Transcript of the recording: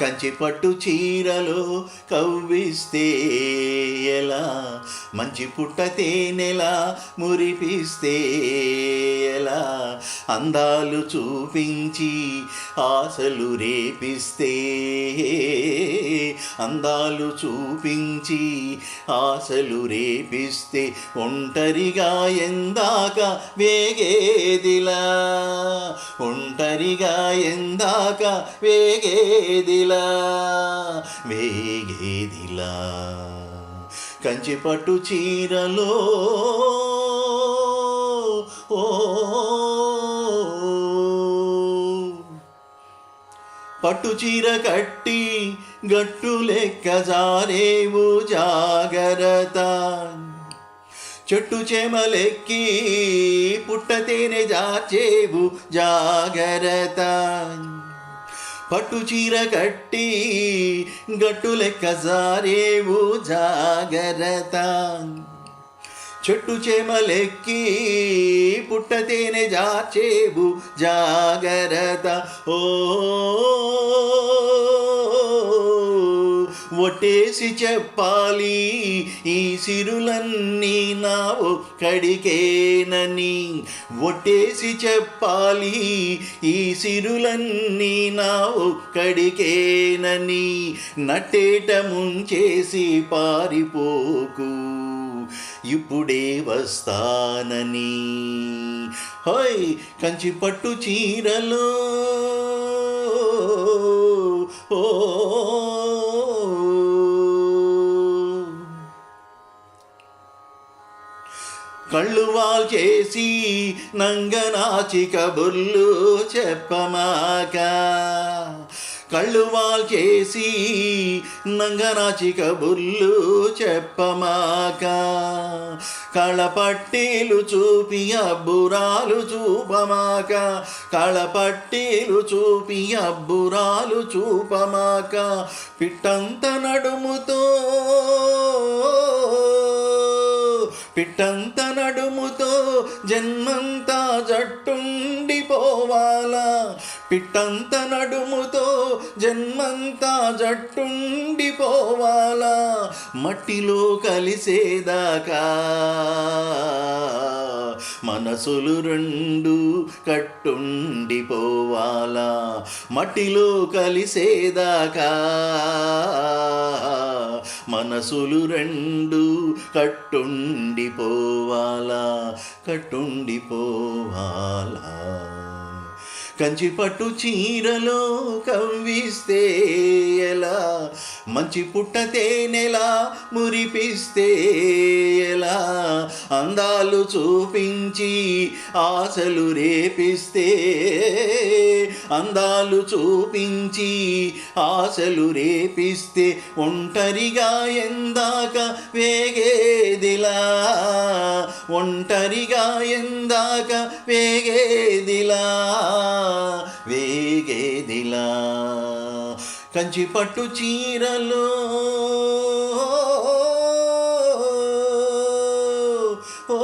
కంచిపట్టు చీరలు కవ్విస్తే ఎలా? మంచి పుట్ట తేనెలా మురిపిస్తే ఎలా? అందాలు చూపించి ఆశలు రేపిస్తే అందాలు చూపించి ఆశలు రేపిస్తే ఒంటరిగా ఎందాక వేగేదిలా? ఒంటరిగా ఎందాక వేగేదిలా? వేగేదిలా వేగేదిలా. కంచి పట్టు చీరలో ఓ పట్టు చీర కట్టి గట్టు లెక్క జారేవు జాగ్రత్త చెట్టు చేమలెక్కి పుట్ట తేనె జాచేవు జాగ్రత్త పట్టు చీర కట్టి గట్టు లెక్క జారేవు జాగరత చెట్టు చేమలెక్కి పుట్ట తేనె జాచేవు జాగరత ఓ కొట్టేసి చెప్పాలి ఈ సిరులన్నీ నా ఒక్కడికేనని. ఒట్టేసి చెప్పాలి ఈ సిరులన్నీ నా ఒక్కడికేనని. నట్టేట ముంచేసి పారిపోకు ఇప్పుడే వస్తానని. హోయ్ కంచి పట్టు చీరలో ఓ కళ్ళు వాల్ చేసి నంగనాచి కబుర్లు చెప్పమాక. కళ్ళు వాల్ చేసి నంగనాచి కబుర్లు చెప్పమాక. కళపట్టీలు చూపి అబ్బురాలు చూపమాక. కళపట్టీలు చూపి అబ్బురాలు చూపమాక. పిట్టంత నడుముతో పిట్టంత నడుముతో జన్మంతా జట్టుండిపోవాలా పిట్టంత నడుముతో జన్మంతా జట్టుండిపోవాలా మట్టిలో కలిసేదాకా మనసులు రెండు కట్టుండిపోవాలా మట్టిలో కలిసేదాకా మనసులు రెండు కట్టుండిపోవాలా కట్టుండిపోవాలా. కంచి పట్టు చీరలో కవ్విస్తే ఎలా? మంచి పుట్టతే తేనెలా మురిపిస్తే ఎలా? అందాలు చూపించి ఆశలు రేపిస్తే అందాలు చూపించి ఆశలు రేపిస్తే ఒంటరిగా ఎందాక వేగేదిలా? ఒంటరిగా ఎందాక వేగేదిలా? వేగేదిలా కంచి పట్టు చీరలో ఓ